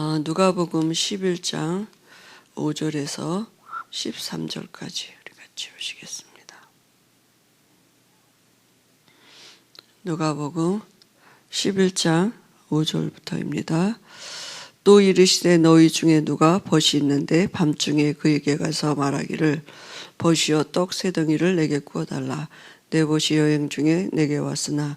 어, 누가복음 11장 5절에서 13절까지 우리 같이 보시겠습니다. 누가복음 11장 5절부터입니다. 또 이르시되 너희 중에 누가 벗이 있는데 밤중에 그에게 가서 말하기를 벗이여 떡 세 덩이를 내게 구워 달라 내 벗이 여행 중에 내게 왔으나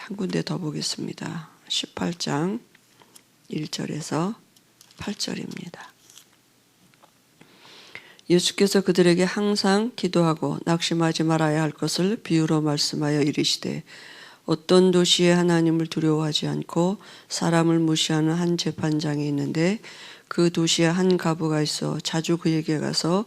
한 군데 더 보겠습니다. 18장 1절에서 8절입니다. 예수께서 그들에게 항상 기도하고 낙심하지 말아야 할 것을 비유로 말씀하여 이르시되 어떤 도시에 하나님을 두려워하지 않고 사람을 무시하는 한 재판장이 있는데 그 도시에 한 가부가 있어 자주 그에게 가서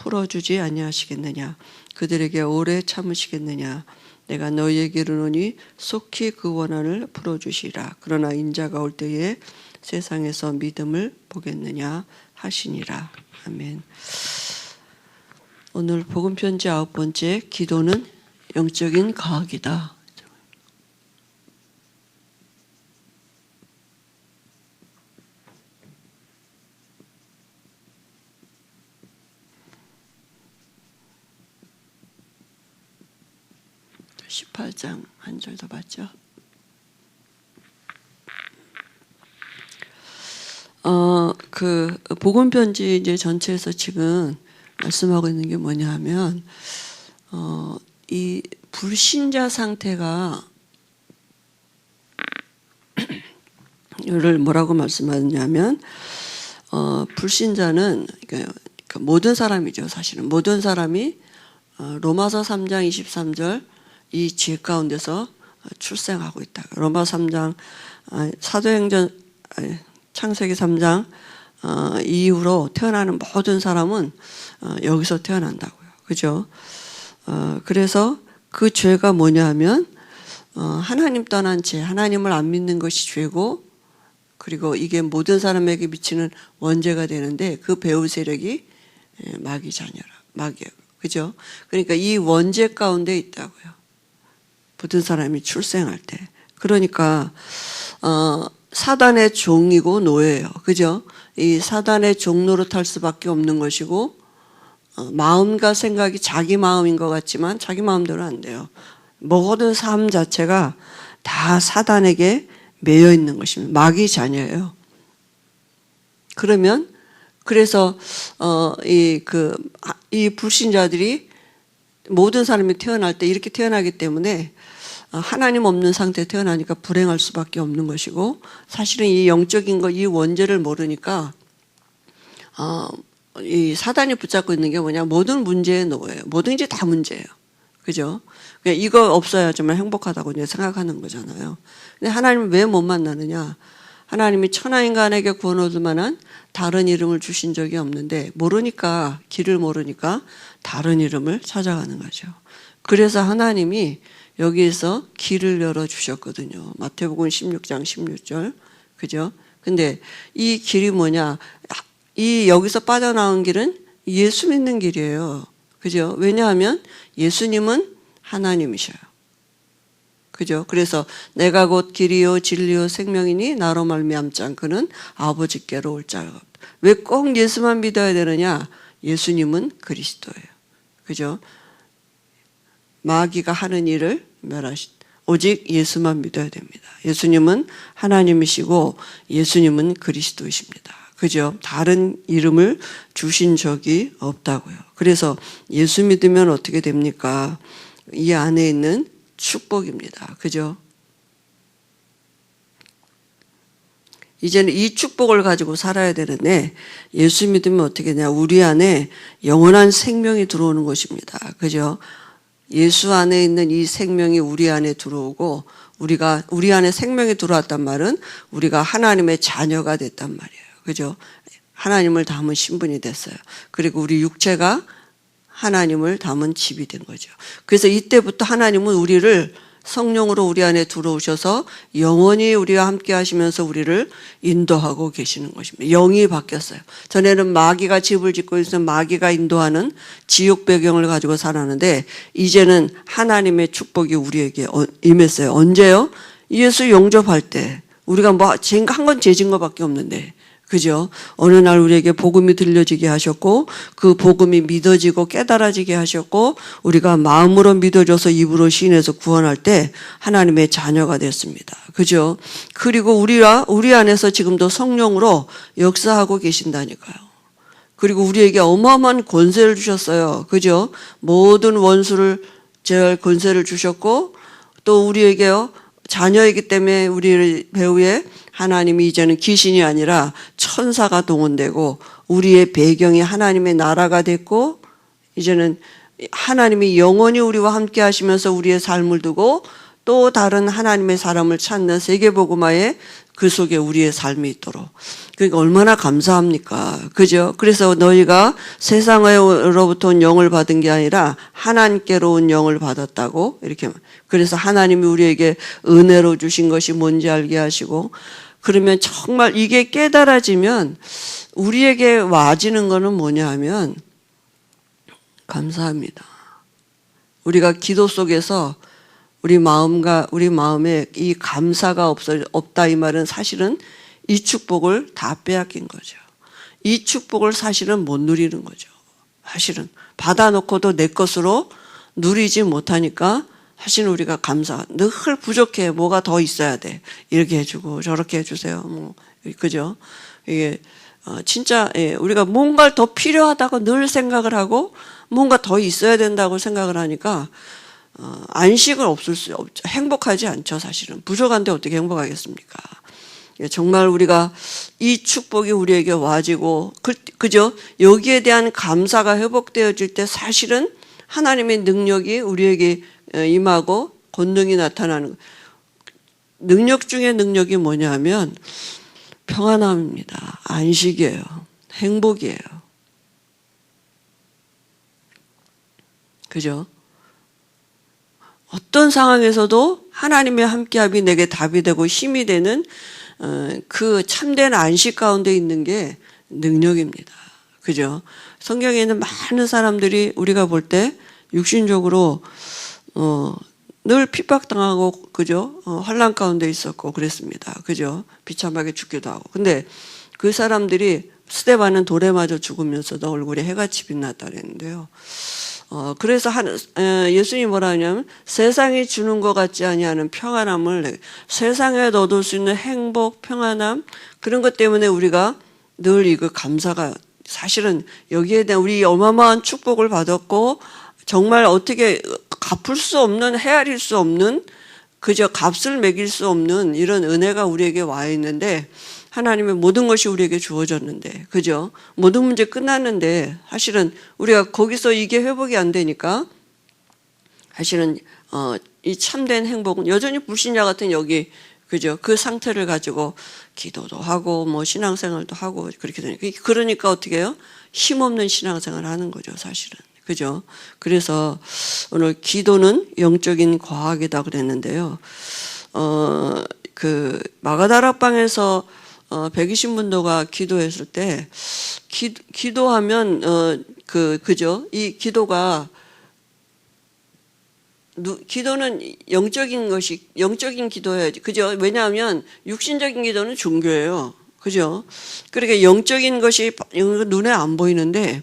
풀어주지 아니하시겠느냐? 그들에게 오래 참으시겠느냐? 내가 너희에게 이르노니 속히 그 원한을 풀어주시라. 그러나 인자가 올 때에 세상에서 믿음을 보겠느냐 하시니라. 아멘. 오늘 복음 편지 아홉 번째 기도는 영적인 과학이다 십팔 장한 절 더 봤죠? 어, 그 복음 편지 이제 전체에서 지금 말씀하고 있는 게 뭐냐 하면 어, 이 불신자 상태가 이를 뭐라고 말씀하냐면 어, 불신자는 그러니까 모든 사람이죠 사실은 모든 사람이 어, 로마서 3장 23절 이 지혜 가운데서 출생하고 있다. 로마 3장 사도행전 창세기 3장 어, 이후로 태어나는 모든 사람은 어, 여기서 태어난다고요. 그죠? 어, 그래서 그 죄가 뭐냐 하면 하나님 떠난 죄, 하나님을 안 믿는 것이 죄고 그리고 이게 모든 사람에게 미치는 원죄가 되는데 그 배후 세력이 예, 마귀 자녀라. 마귀예요. 그죠? 그러니까 이 원죄 가운데 있다고요. 모든 사람이 출생할 때. 그러니까 어, 사단의 종이고 노예예요. 그죠? 이 사단의 종로로 탈 수밖에 없는 것이고 어, 마음과 생각이 자기 마음인 것 같지만 자기 마음대로 안 돼요. 모든 삶 자체가 다 사단에게 매여 있는 것입니다. 마귀 자녀예요. 그러면 그래서 어 이 그이 그, 불신자들이 모든 사람이 태어날 때 이렇게 태어나기 때문에 어, 하나님 없는 상태에 태어나니까 불행할 수밖에 없는 것이고 사실은 이 영적인 거 이 원죄를 모르니까 어, 이 사단이 붙잡고 있는 게 뭐냐 모든 문제의 노예요. 모든 게다 문제예요. 그죠? 그냥 이거 없어야 정말 행복하다고 이제 생각하는 거잖아요. 근데 하나님을 왜못 만나느냐? 하나님이 천하 인간에게 구원 얻을 만한 다른 이름을 주신 적이 없는데 모르니까 길을 모르니까 다른 이름을 찾아가는 거죠. 그래서 하나님이 여기에서 길을 열어 주셨거든요. 마태복음 16장 16절. 그죠? 근데 이 길이 뭐냐? 이 여기서 빠져나온 길은 예수 믿는 길이에요. 그죠? 왜냐하면 예수님은 하나님이셔요. 그죠? 그래서 내가 곧 길이요 진리요 생명이니 나로 말미암지 않고는 아버지께로 올 자가 없다. 왜 꼭 예수만 믿어야 되느냐? 예수님은 그리스도예요. 그죠? 마귀가 하는 일을 멸하신 오직 예수만 믿어야 됩니다. 예수님은 하나님이시고 예수님은 그리스도이십니다. 그죠? 다른 이름을 주신 적이 없다고요. 그래서 예수 믿으면 어떻게 됩니까? 이 안에 있는 축복입니다. 그죠? 이제는 이 축복을 가지고 살아야 되는데 예수 믿으면 어떻게 되냐? 우리 안에 영원한 생명이 들어오는 것입니다. 그죠? 예수 안에 있는 이 생명이 우리 안에 들어오고 우리가 우리 안에 생명이 들어왔단 말은 우리가 하나님의 자녀가 됐단 말이에요. 그죠? 하나님을 담은 신분이 됐어요. 그리고 우리 육체가 하나님을 담은 집이 된 거죠. 그래서 이때부터 하나님은 우리를 성령으로 우리 안에 들어오셔서 영원히 우리와 함께 하시면서 우리를 인도하고 계시는 것입니다. 영이 바뀌었어요. 전에는 마귀가 집을 짓고 있으면 마귀가 인도하는 지옥 배경을 가지고 살았는데 이제는 하나님의 축복이 우리에게 어, 임했어요. 언제요? 예수 영접할 때. 우리가 뭐, 한 건 죄진 것밖에 없는데. 그죠? 어느 날 우리에게 복음이 들려지게 하셨고, 그 복음이 믿어지고 깨달아지게 하셨고, 우리가 마음으로 믿어줘서 입으로 시인해서 구원할 때 하나님의 자녀가 됐습니다. 그죠? 그리고 우리와, 우리 안에서 지금도 성령으로 역사하고 계신다니까요. 그리고 우리에게 어마어마한 권세를 주셨어요. 그죠? 모든 원수를 제할 권세를 주셨고, 또 우리에게요, 자녀이기 때문에 우리를 배후에 하나님이 이제는 귀신이 아니라 천사가 동원되고 우리의 배경이 하나님의 나라가 됐고 이제는 하나님이 영원히 우리와 함께 하시면서 우리의 삶을 두고 또 다른 하나님의 사람을 찾는 세계복음화에 그 속에 우리의 삶이 있도록. 그러니까 얼마나 감사합니까? 그죠? 그래서 너희가 세상으로부터 온 영을 받은 게 아니라 하나님께로 온 영을 받았다고 이렇게. 그래서 하나님이 우리에게 은혜로 주신 것이 뭔지 알게 하시고 그러면 정말 이게 깨달아지면 우리에게 와지는 거는 뭐냐 하면 감사합니다. 우리가 기도 속에서 우리 마음과 우리 마음에 이 감사가 없어 없다 이 말은 사실은 이 축복을 다 빼앗긴 거죠. 이 축복을 사실은 못 누리는 거죠. 사실은 받아놓고도 내 것으로 누리지 못하니까 사실은 우리가 감사 늘 부족해 뭐가 더 있어야 돼 이렇게 해주고 저렇게 해주세요 뭐 그죠 이게 어, 진짜 예, 우리가 뭔가를 더 필요하다고 늘 생각을 하고 뭔가 더 있어야 된다고 생각을 하니까 어, 안식은 없을 수 없죠. 행복하지 않죠, 사실은. 부족한데 어떻게 행복하겠습니까? 예, 정말 우리가 이 축복이 우리에게 와지고, 그, 그죠? 여기에 대한 감사가 회복되어질 때 사실은 하나님의 능력이 우리에게 어, 임하고 권능이 나타나는, 능력 중에 능력이 뭐냐 하면 평안함입니다. 안식이에요. 행복이에요. 그죠? 어떤 상황에서도 하나님의 함께함이 내게 답이 되고 힘이 되는 어, 그 참된 안식 가운데 있는 게 능력입니다. 그죠? 성경에 있는 많은 사람들이 우리가 볼 때 육신적으로 어, 늘 핍박당하고 그죠? 어, 환란 가운데 있었고 그랬습니다. 그죠? 비참하게 죽기도 하고. 근데 그 사람들이 스테반은 돌에 맞아 죽으면서도 얼굴에 해같이 빛났다 그랬는데요. 어, 그래서 한, 에, 예수님이 뭐라 하냐면 세상이 주는 것 같지 아니하는 평안함을 세상에 얻을 수 있는 행복, 평안함 그런 것 때문에 우리가 늘 이거 감사가 사실은 여기에 대한 우리 어마어마한 축복을 받았고 정말 어떻게 갚을 수 없는 헤아릴 수 없는 그저 값을 매길 수 없는 이런 은혜가 우리에게 와 있는데 하나님의 모든 것이 우리에게 주어졌는데, 그죠? 모든 문제 끝났는데, 사실은 우리가 거기서 이게 회복이 안 되니까, 사실은, 어, 이 참된 행복은 여전히 불신자 같은 여기, 그죠? 그 상태를 가지고 기도도 하고, 뭐, 신앙생활도 하고, 그렇게 되니까. 그러니까 어떻게 해요? 힘없는 신앙생활을 하는 거죠, 사실은. 그죠? 그래서 오늘 기도는 영적인 과학이다 그랬는데요. 어, 그, 마가다락방에서 어, 120문도가 기도했을 때 기, 기도하면 어 그 그죠? 이 기도가 누, 기도는 영적인 것이 영적인 기도여야지. 그죠? 왜냐하면 육신적인 기도는 종교예요. 그죠? 그러니까 영적인 것이 눈에 안 보이는데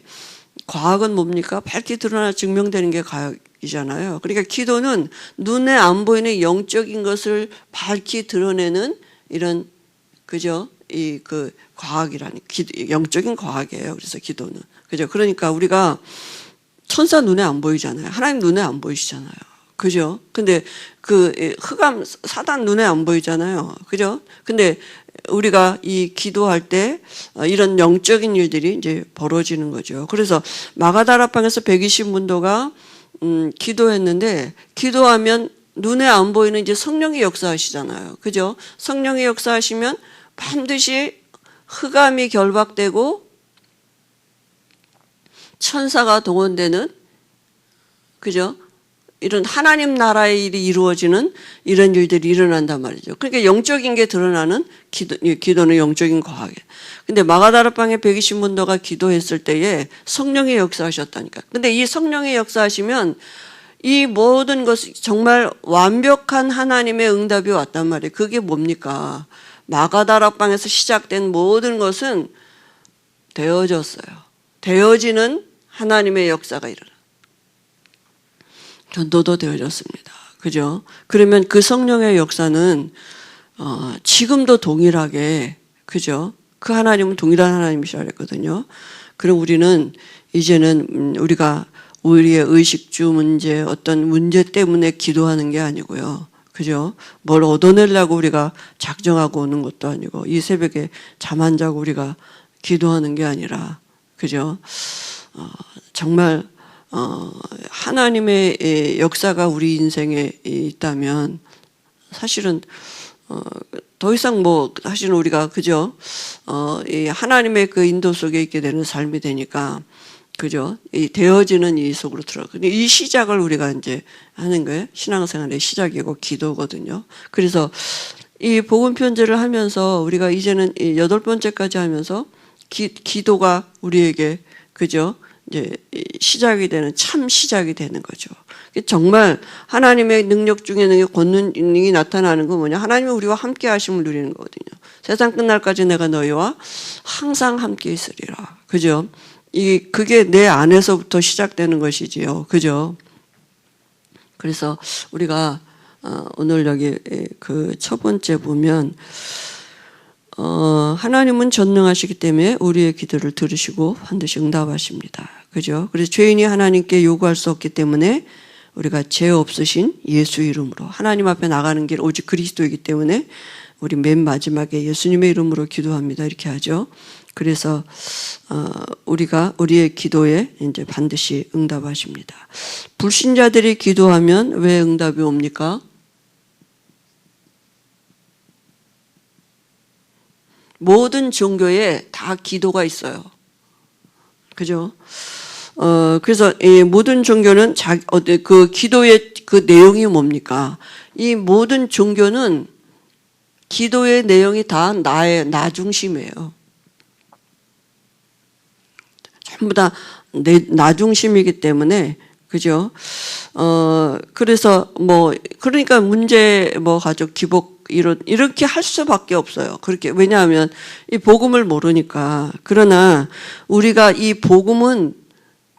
과학은 뭡니까? 밝게 드러나 증명되는 게 과학이잖아요. 그러니까 기도는 눈에 안 보이는 영적인 것을 밝히 드러내는 이런 그죠? 이 그 과학이라는 기도, 영적인 과학이에요. 그래서 기도는 그죠? 그러니까 우리가 천사 눈에 안 보이잖아요. 하나님 눈에 안 보이시잖아요. 그죠? 근데 그 흑암 사단 눈에 안 보이잖아요. 그죠? 근데 우리가 이 기도할 때 어, 이런 영적인 일들이 이제 벌어지는 거죠. 그래서 마가다라방에서 120문도가 음, 기도했는데 기도하면 눈에 안 보이는 이제 성령의 역사하시잖아요. 그죠? 성령의 역사하시면 반드시 흑암이 결박되고 천사가 동원되는 그죠? 이런 하나님 나라의 일이 이루어지는 이런 일들이 일어난단 말이죠. 그러니까 영적인 게 드러나는 기도, 기도는 영적인 과학이에요. 근데 마가다라방의 120문도가 기도했을 때에 성령의 역사하셨다니까. 근데 이 성령의 역사하시면 이 모든 것이 정말 완벽한 하나님의 응답이 왔단 말이에요. 그게 뭡니까? 마가다락방에서 시작된 모든 것은 되어졌어요. 되어지는 하나님의 역사가 일어나. 전도도 되어졌습니다. 그죠? 그러면 그 성령의 역사는 어, 지금도 동일하게 그죠? 그 하나님은 동일한 하나님이시라 그랬거든요. 그럼 우리는 이제는 음, 우리가 우리의 의식주 문제 어떤 문제 때문에 기도하는 게 아니고요. 그죠? 뭘 얻어내려고 우리가 작정하고 오는 것도 아니고 이 새벽에 잠 안 자고 우리가 기도하는 게 아니라 그죠? 어, 정말 어, 하나님의 역사가 우리 인생에 있다면 사실은 어, 더 이상 뭐 사실은 우리가 그죠? 어, 이 하나님의 그 인도 속에 있게 되는 삶이 되니까 그죠? 이 되어지는 이 속으로 들어가. 근데 이 시작을 우리가 이제 하는 거예요. 신앙생활의 시작이고 기도거든요. 그래서 이 복음 편지를 하면서 우리가 이제는 여덟 번째까지 하면서 기, 기도가 우리에게 그죠? 이제 시작이 되는 참 시작이 되는 거죠. 정말 하나님의 능력 중에 능력 권능이 나타나는 건 뭐냐? 하나님은 우리와 함께 하심을 누리는 거거든요. 세상 끝날까지 내가 너희와 항상 함께 있으리라. 그죠? 이 그게 내 안에서부터 시작되는 것이지요. 그죠? 그래서 우리가 어, 오늘 여기 그 첫 번째 보면 어, 하나님은 전능하시기 때문에 우리의 기도를 들으시고 반드시 응답하십니다. 그죠? 그래서 죄인이 하나님께 요구할 수 없기 때문에 우리가 죄 없으신 예수 이름으로 하나님 앞에 나가는 길 오직 그리스도이기 때문에 우리 맨 마지막에 예수님의 이름으로 기도합니다. 이렇게 하죠. 그래서 어, 우리가 우리의 기도에 이제 반드시 응답하십니다. 불신자들이 기도하면 왜 응답이 옵니까? 모든 종교에 다 기도가 있어요. 그죠? 어, 그래서 이 모든 종교는 자, 어, 그 기도의 그 내용이 뭡니까? 이 모든 종교는 기도의 내용이 다 나의, 나 중심이에요. 전부 다나 중심이기 때문에 그죠? 어 그래서 뭐 그러니까 문제 뭐 가족 기복 이런 이렇게 할 수밖에 없어요. 그렇게 왜냐하면 이 복음을 모르니까 그러나 우리가 이 복음은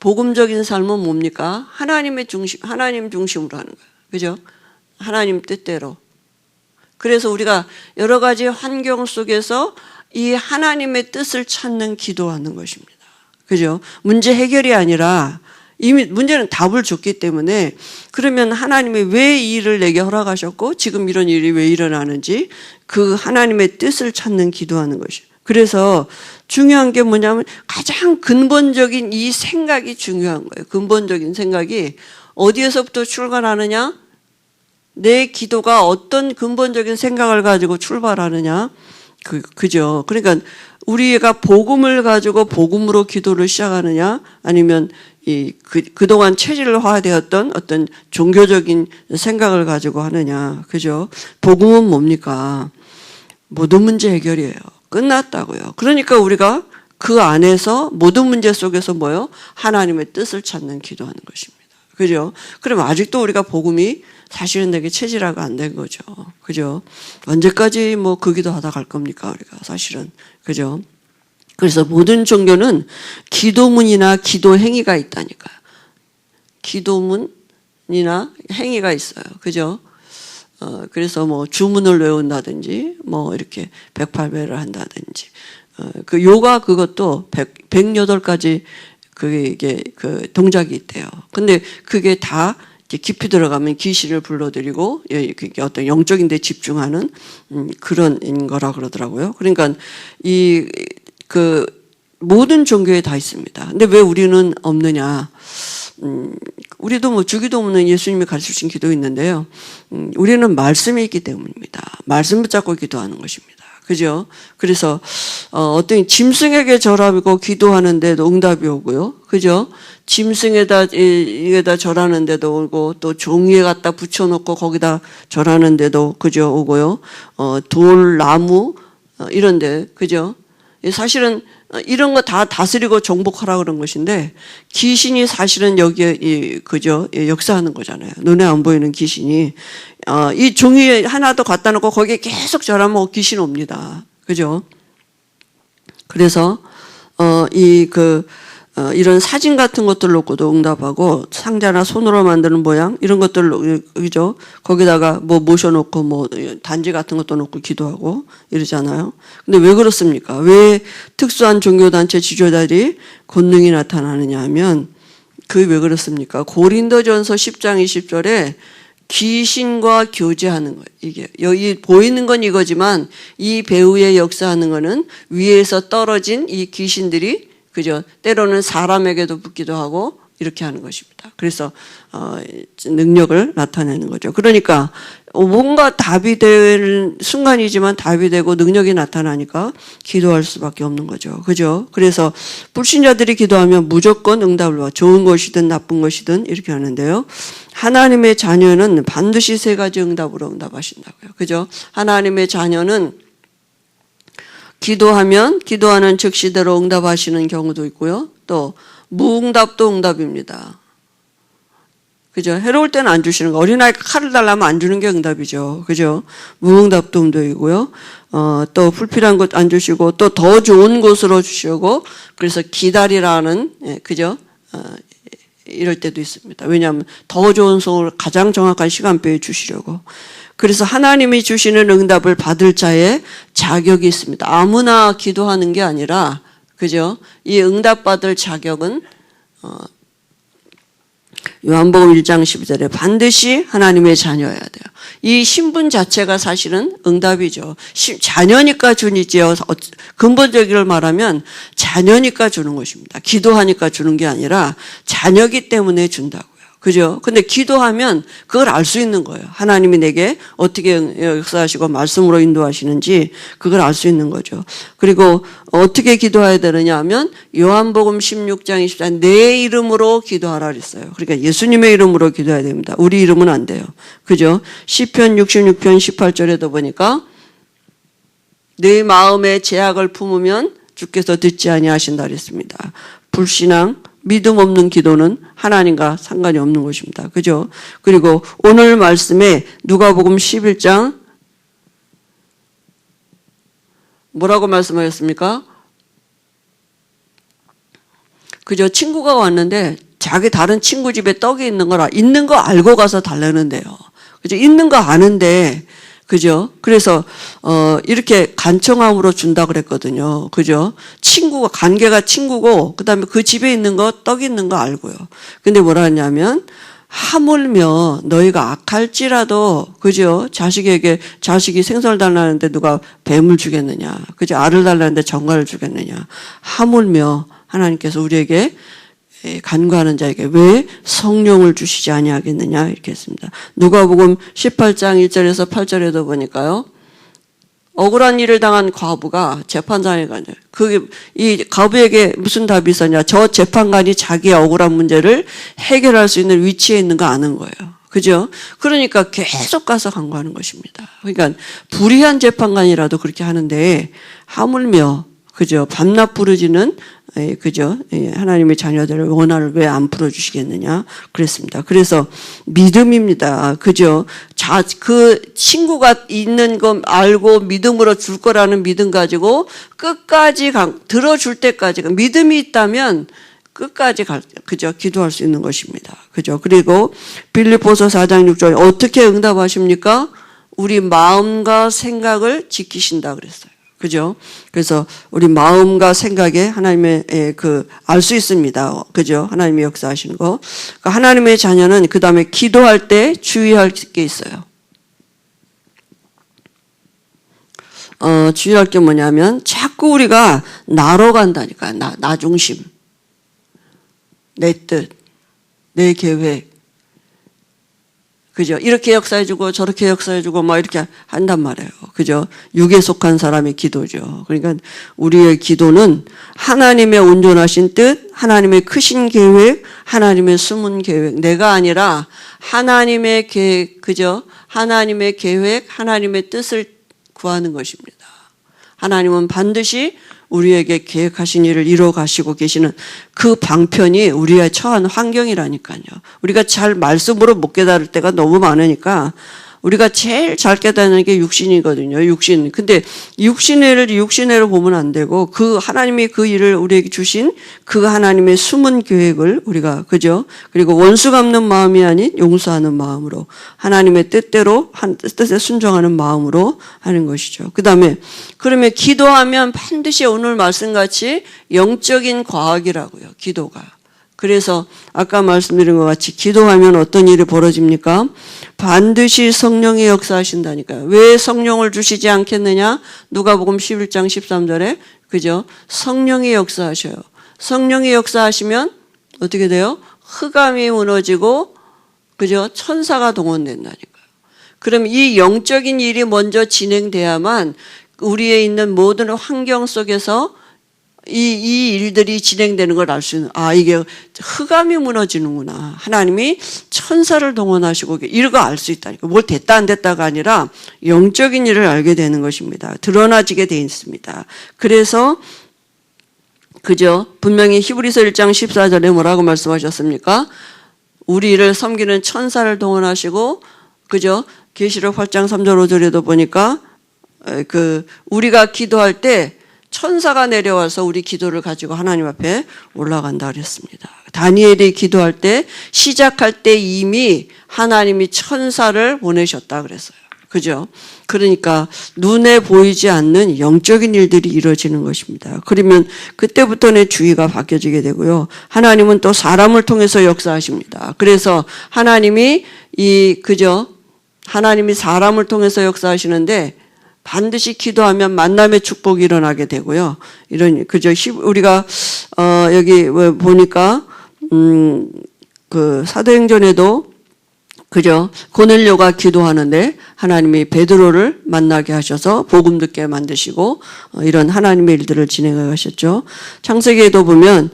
복음적인 삶은 뭡니까? 하나님의 중심 하나님 중심으로 하는 거예요. 그죠? 하나님 뜻대로. 그래서 우리가 여러 가지 환경 속에서 이 하나님의 뜻을 찾는 기도하는 것입니다. 그죠? 문제 해결이 아니라 이미 문제는 답을 줬기 때문에 그러면 하나님이 왜 이 일을 내게 허락하셨고 지금 이런 일이 왜 일어나는지 그 하나님의 뜻을 찾는 기도하는 것이에요. 그래서 중요한 게 뭐냐면 가장 근본적인 이 생각이 중요한 거예요. 근본적인 생각이 어디에서부터 출발하느냐? 내 기도가 어떤 근본적인 생각을 가지고 출발하느냐? 그, 그죠. 그러니까 우리가 복음을 가지고 복음으로 기도를 시작하느냐 아니면 이 그, 그동안 체질화되었던 어떤 종교적인 생각을 가지고 하느냐. 그죠? 복음은 뭡니까? 모든 문제 해결이에요. 끝났다고요. 그러니까 우리가 그 안에서 모든 문제 속에서 뭐요? 하나님의 뜻을 찾는 기도하는 것입니다. 그죠? 그럼 아직도 우리가 복음이 사실은 되게 체질화가 안 된 거죠. 그죠? 언제까지 뭐그 기도 하다 갈 겁니까? 우리가 사실은. 그죠? 그래서 모든 종교는 기도문이나 기도 행위가 있다니까요. 기도문이나 행위가 있어요. 그죠? 어, 그래서 뭐 주문을 외운다든지 뭐 이렇게 108배를 한다든지 어, 그 요가 그것도 100, 108가지 그게 이게 그 동작이 있대요. 근데 그게 다 깊이 들어가면 귀신을 불러들이고 예, 어떤 영적인 데 집중하는 음, 그런 거라 그러더라고요. 그러니까 이 그 모든 종교에 다 있습니다. 근데 왜 우리는 없느냐? 음, 우리도 뭐 주기도문은 예수님이 가르치신 기도 있는데요. 음, 우리는 말씀이 있기 때문입니다. 말씀 붙잡고 기도하는 것입니다. 그죠? 그래서 어, 어떤 짐승에게 절하고 기도하는데도 응답이 오고요. 그죠? 짐승에다 이- 이게다 절하는데도 오고 또 종이에 갖다 붙여놓고 거기다 절하는데도 그죠 오고요. 어, 돌, 나무 어, 이런데 그죠? 이 사실은 어, 이런 거 다 다스리고 정복하라 그런 것인데 귀신이 사실은 여기에 이 그죠 예, 역사하는 거잖아요. 눈에 안 보이는 귀신이 어, 이 종이 하나 더 갖다 놓고 거기에 계속 절하면 귀신 옵니다. 그죠? 그래서 어, 이그 어, 이런 사진 같은 것들 놓고도 응답하고 상자나 손으로 만드는 모양 이런 것들 그죠? 거기다가 뭐 모셔놓고 뭐 단지 같은 것도 놓고 기도하고 이러잖아요. 근데 왜 그렇습니까? 왜 특수한 종교단체 지도자들이 권능이 나타나느냐 하면 그 왜 그렇습니까? 고린도전서 10장 20절에 귀신과 교제하는 거예요. 이게 여기 보이는 건 이거지만 이 배우의 역사하는 거는 위에서 떨어진 이 귀신들이 그죠? 때로는 사람에게도 붙기도 하고 이렇게 하는 것입니다. 그래서 어, 능력을 나타내는 거죠. 그러니까 뭔가 답이 될 순간이지만 답이 되고 능력이 나타나니까 기도할 수밖에 없는 거죠. 그죠? 그래서 불신자들이 기도하면 무조건 응답을 봐. 좋은 것이든 나쁜 것이든 이렇게 하는데요. 하나님의 자녀는 반드시 세 가지 응답으로 응답하신다고요. 그죠? 하나님의 자녀는 기도하면 기도하는 즉시대로 응답하시는 경우도 있고요. 또 무응답도 응답입니다. 그죠? 해로울 때는 안 주시는 거. 어린아이가 칼을 달라면 안 주는 게 응답이죠. 그죠? 무응답도 응답이고요. 어, 또 불필요한 것 안 주시고 또 더 좋은 곳으로 주시고 그래서 기다리라는 예, 그죠? 어, 이럴 때도 있습니다. 왜냐하면 더 좋은 속을 가장 정확한 시간표에 주시려고. 그래서 하나님이 주시는 응답을 받을 자의 자격이 있습니다. 아무나 기도하는 게 아니라, 그죠? 이 응답 받을 자격은, 어, 요한복음 1장 12절에 반드시 하나님의 자녀여야 돼요. 이 신분 자체가 사실은 응답이죠. 시- 자녀니까 주니지요. 어- 근본적으로 말하면 자녀니까 주는 것입니다. 기도하니까 주는 게 아니라 자녀기 때문에 준다고요. 그죠? 근데 기도하면 그걸 알 수 있는 거예요. 하나님이 내게 어떻게 역사하시고 말씀으로 인도하시는지 그걸 알 수 있는 거죠. 그리고 어떻게 기도해야 되느냐 하면 요한복음 16장 24장 내 이름으로 기도하라 그랬어요. 그러니까 예수님의 이름으로 기도해야 됩니다. 우리 이름은 안 돼요. 그죠? 시편 66편 18절에도 보니까 내 마음에 제약을 품으면 주께서 듣지 아니하신다 그랬습니다. 불신앙, 믿음 없는 기도는 하나님과 상관이 없는 것입니다. 그죠? 그리고 오늘 말씀에 누가복음 11장 뭐라고 말씀하셨습니까? 그죠? 친구가 왔는데 자기 다른 친구 집에 떡이 있는 거라 있는 거 알고 가서 달라는데요. 그죠? 있는 거 아는데 그죠? 그래서 어 이렇게 간청함으로 준다 그랬거든요. 그죠? 친구가 관계가 친구고 그다음에 그 집에 있는 거 떡 있는 거 알고요. 근데 뭐라 하냐면 하물며 너희가 악할지라도 그죠? 자식에게 자식이 생선을 달라는데 누가 뱀을 주겠느냐? 그죠? 알을 달라는데 정갈을 주겠느냐? 하물며 하나님께서 우리에게 에, 간구하는 자에게 왜 성령을 주시지 아니하겠느냐 이렇게 했습니다. 누가복음 18장 1절에서 8절에도 보니까요. 억울한 일을 당한 과부가 재판장에 가냐. 그게 이 과부에게 무슨 답이 있었냐? 저 재판관이 자기의 억울한 문제를 해결할 수 있는 위치에 있는 거 아는 거예요. 그죠? 그러니까 계속 가서 간구하는 것입니다. 그러니까 불의한 재판관이라도 그렇게 하는데 하물며 그죠? 밤낮 부르지는 예, 그죠? 예, 하나님의 자녀들의 원한을 왜 안 풀어주시겠느냐? 그랬습니다. 그래서 믿음입니다. 그죠? 자, 그 친구가 있는 거 알고 믿음으로 줄 거라는 믿음 가지고 끝까지 가, 들어줄 때까지 믿음이 있다면 끝까지 갈, 그죠? 기도할 수 있는 것입니다. 그죠? 그리고 빌립보서 4장 6절 어떻게 응답하십니까? 우리 마음과 생각을 지키신다 그랬어요. 그죠? 그래서 우리 마음과 생각에 하나님의 그 알 수 있습니다. 그죠? 하나님의 역사하시는 거. 그러니까 하나님의 자녀는 그 다음에 기도할 때 주의할 게 있어요. 어, 주의할 게 뭐냐면 자꾸 우리가 나로 간다니까. 나, 나 중심. 내 뜻, 내 계획. 그죠? 이렇게 역사해주고 저렇게 역사해주고 막 이렇게 한단 말이에요. 그죠? 육에 속한 사람의 기도죠. 그러니까 우리의 기도는 하나님의 온전하신 뜻, 하나님의 크신 계획, 하나님의 숨은 계획. 내가 아니라 하나님의 계획, 그죠? 하나님의 계획, 하나님의 뜻을 구하는 것입니다. 하나님은 반드시 우리에게 계획하신 일을 이루어 가시고 계시는 그 방편이 우리의 처한 환경이라니까요. 우리가 잘 말씀으로 못 깨달을 때가 너무 많으니까 우리가 제일 잘 깨닫는 게 육신이거든요. 육신. 근데 육신을 육신으로 보면 안 되고 그 하나님이 그 일을 우리에게 주신 그 하나님의 숨은 계획을 우리가 그죠? 그리고 원수 갚는 마음이 아닌 용서하는 마음으로 하나님의 뜻대로 한 뜻에 순종하는 마음으로 하는 것이죠. 그다음에 그러면 기도하면 반드시 오늘 말씀같이 영적인 과학이라고요. 기도가. 그래서 아까 말씀드린 것 같이 기도하면 어떤 일이 벌어집니까? 반드시 성령이 역사하신다니까요. 왜 성령을 주시지 않겠느냐? 누가복음 11장 13절에 그죠? 성령이 역사하셔요. 성령이 역사하시면 어떻게 돼요? 흑암이 무너지고 그죠? 천사가 동원된다니까요. 그럼 이 영적인 일이 먼저 진행돼야만 우리에 있는 모든 환경 속에서 이, 이 일들이 진행되는 걸 알 수 있는, 아, 이게 흑암이 무너지는구나. 하나님이 천사를 동원하시고 이런 거알 수 있다니까. 뭘 됐다 안 됐다가 아니라 영적인 일을 알게 되는 것입니다. 드러나지게 돼 있습니다. 그래서 그죠? 분명히 히브리서 1장 14절에 뭐라고 말씀하셨습니까? 우리를 섬기는 천사를 동원하시고 그죠? 계시록 8장 3절 5절에도 보니까 그 우리가 기도할 때 천사가 내려와서 우리 기도를 가지고 하나님 앞에 올라간다 그랬습니다. 다니엘이 기도할 때 시작할 때 이미 하나님이 천사를 보내셨다 그랬어요. 그죠? 그러니까 눈에 보이지 않는 영적인 일들이 이루어지는 것입니다. 그러면 그때부터는 주의가 바뀌어지게 되고요. 하나님은 또 사람을 통해서 역사하십니다. 그래서 하나님이 이 그죠? 하나님이 사람을 통해서 역사하시는데 반드시 기도하면 만남의 축복이 일어나게 되고요. 이런 그저 우리가 어 여기 뭐 보니까 음 그 사도행전에도 그죠 고넬료가 기도하는데 하나님이 베드로를 만나게 하셔서 복음 듣게 만드시고 어, 이런 하나님의 일들을 진행해 가셨죠. 창세기에도 보면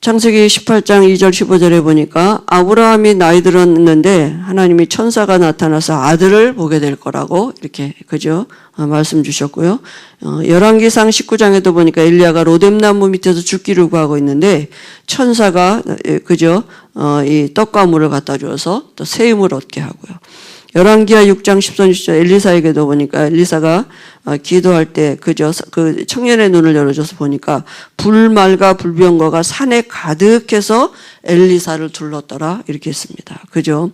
창세기 18장 2절 15절에 보니까 아브라함이 나이 들었는데 하나님이 천사가 나타나서 아들을 보게 될 거라고 이렇게 그죠 어, 말씀 주셨고요. 어, 열왕기상 19장에도 보니까 엘리야가 로뎀나무 밑에서 죽기를 구하고 있는데 천사가 그죠 이 떡과 물을 갖다 주어서 또 세임을 얻게 하고요. 열왕기하 6장 10선 10절 엘리사에게도 보니까 엘리사가 어, 기도할 때 그저 그 청년의 눈을 열어줘서 보니까 불말과 불병거가 산에 가득해서 엘리사를 둘렀더라 이렇게 했습니다. 그죠?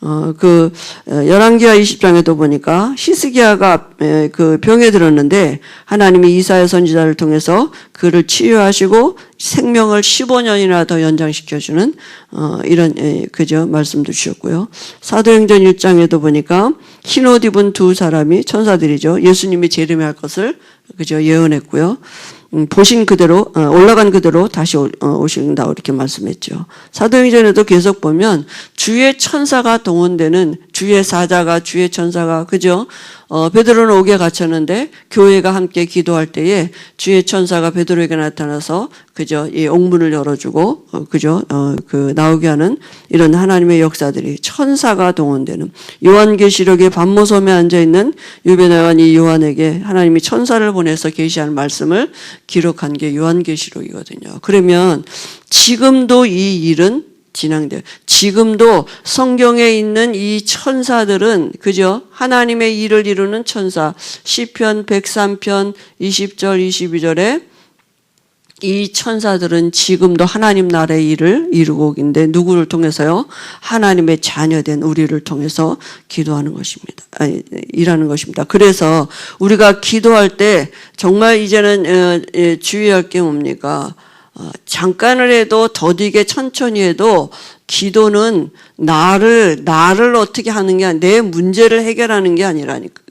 어그 어, 열왕기하 20장에도 보니까 히스기야가 그 병에 들었는데 하나님이 이사야 선지자를 통해서 그를 치유하시고 생명을 15년이나 더 연장시켜 주는 어 이런 그죠 말씀도 주셨고요. 사도행전 1장에도 보니까 흰 옷 입은 두 사람이 천사들이죠. 예수님이 재림할 것을 그죠 예언했고요. 음, 보신 그대로 어, 올라간 그대로 다시 어, 오신다고 이렇게 말씀했죠. 사도행전에도 계속 보면 주의 천사가 동원되는 주의 사자가 주의 천사가 그죠? 어, 베드로는 옥에 갇혔는데 교회가 함께 기도할 때에 주의 천사가 베드로에게 나타나서 그죠? 이 옥문을 열어주고 어, 그죠? 어, 그 나오게 하는 이런 하나님의 역사들이 천사가 동원되는 요한계시록의 반모섬에 앉아 있는 유베나와 이 요한에게 하나님이 천사를 보내서 계시한 말씀을 기록한 게 요한계시록이거든요. 그러면 지금도 이 일은 진행돼요. 지금도 성경에 있는 이 천사들은 그죠? 하나님의 일을 이루는 천사. 시편 103편 20절 22절에 이 천사들은 지금도 하나님 나라의 일을 이루고 있는데 누구를 통해서요? 하나님의 자녀된 우리를 통해서 기도하는 것입니다. 아니, 일하는 것입니다. 그래서 우리가 기도할 때 정말 이제는 어, 예, 주의할 게 뭡니까? 어, 잠깐을 해도 더디게 천천히 해도 기도는 나를 나를 어떻게 하는 게 아니- 내 문제를 해결하는 게 아니라니까.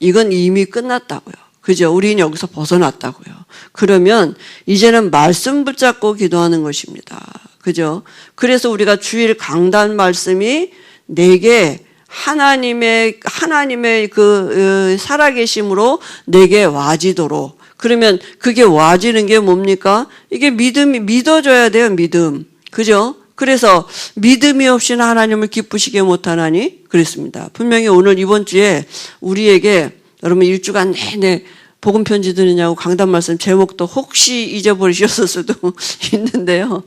이건 이미 끝났다고요. 그죠? 우리는 여기서 벗어났다고요. 그러면 이제는 말씀 붙잡고 기도하는 것입니다. 그죠? 그래서 우리가 주일 강단 말씀이 내게 하나님의 하나님의 그 어, 살아계심으로 내게 와지도록 그러면 그게 와지는 게 뭡니까? 이게 믿음이 믿어줘야 돼요, 믿음. 그죠? 그래서 믿음이 없이는 하나님을 기쁘시게 못하나니 그랬습니다. 분명히 오늘 이번 주에 우리에게 여러분 일주간 내내 복음 편지 드리냐고 강단 말씀 제목도 혹시 잊어버리셨을 수도 있는데요.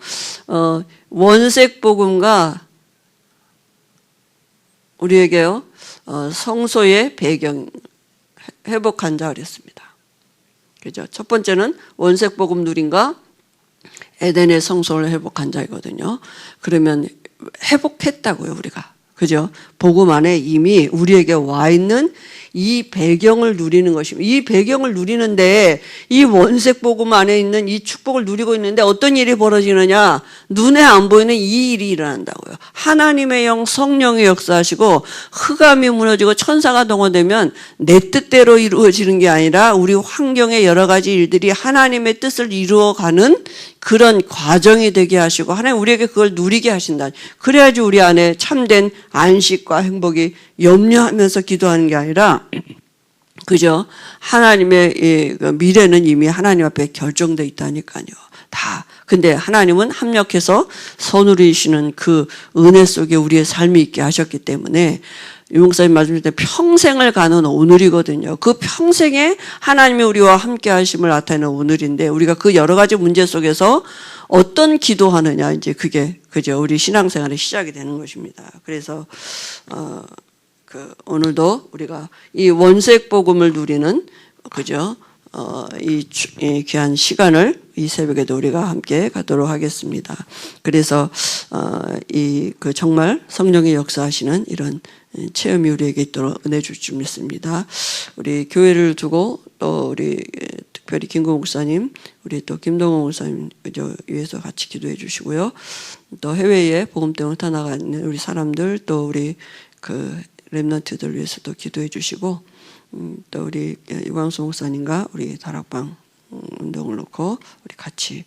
어, 원색 복음과 우리에게요 어, 성소의 배경 회복한 자 그랬습니다. 그죠? 첫 번째는 원색 복음 누린과 에덴의 성소를 회복한 자이거든요. 그러면 회복했다고요, 우리가. 그죠? 복음 안에 이미 우리에게 와 있는 이 배경을 누리는 것입니다. 이 배경을 누리는데 이 원색 복음 안에 있는 이 축복을 누리고 있는데 어떤 일이 벌어지느냐? 눈에 안 보이는 이 일이 일어난다고요. 하나님의 영 성령의 역사하시고 흑암이 무너지고 천사가 동원되면 내 뜻대로 이루어지는 게 아니라 우리 환경의 여러 가지 일들이 하나님의 뜻을 이루어가는 그런 과정이 되게 하시고 하나님 우리에게 그걸 누리게 하신다. 그래야지 우리 안에 참된 안식과 행복이 염려하면서 기도하는 게 아니라 그죠? 하나님의 이 미래는 이미 하나님 앞에 결정돼 있다니까요. 다. 근데 하나님은 합력해서 선우리시는 그 은혜 속에 우리의 삶이 있게 하셨기 때문에 유목사님 말씀하실 때 평생을 가는 오늘이거든요. 그 평생에 하나님이 우리와 함께 하심을 나타내는 오늘인데 우리가 그 여러 가지 문제 속에서 어떤 기도하느냐 이제 그게 그죠 우리 신앙생활의 시작이 되는 것입니다. 그래서 어, 그 오늘도 우리가 이 원색 복음을 누리는 그죠 어, 이, 주- 이 귀한 시간을 이 새벽에도 우리가 함께 가도록 하겠습니다. 그래서 어, 이 그 정말 성령의 역사하시는 이런 체험이 우리에게 있도록 은혜 줄줄 믿습니다. 우리 교회를 두고 또 우리 특별히 김고 목사님, 우리 또 김동호 목사님 저 위해서 같이 기도해 주시고요. 또 해외에 복음 때문에 나가는 우리 사람들 또 우리 그 렘넌트들 위해서도 기도해 주시고 음, 또 우리 유광수 목사님과 우리 다락방 음, 운동을 놓고 우리 같이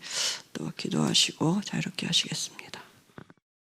또 기도하시고 자유롭게 하시겠습니다.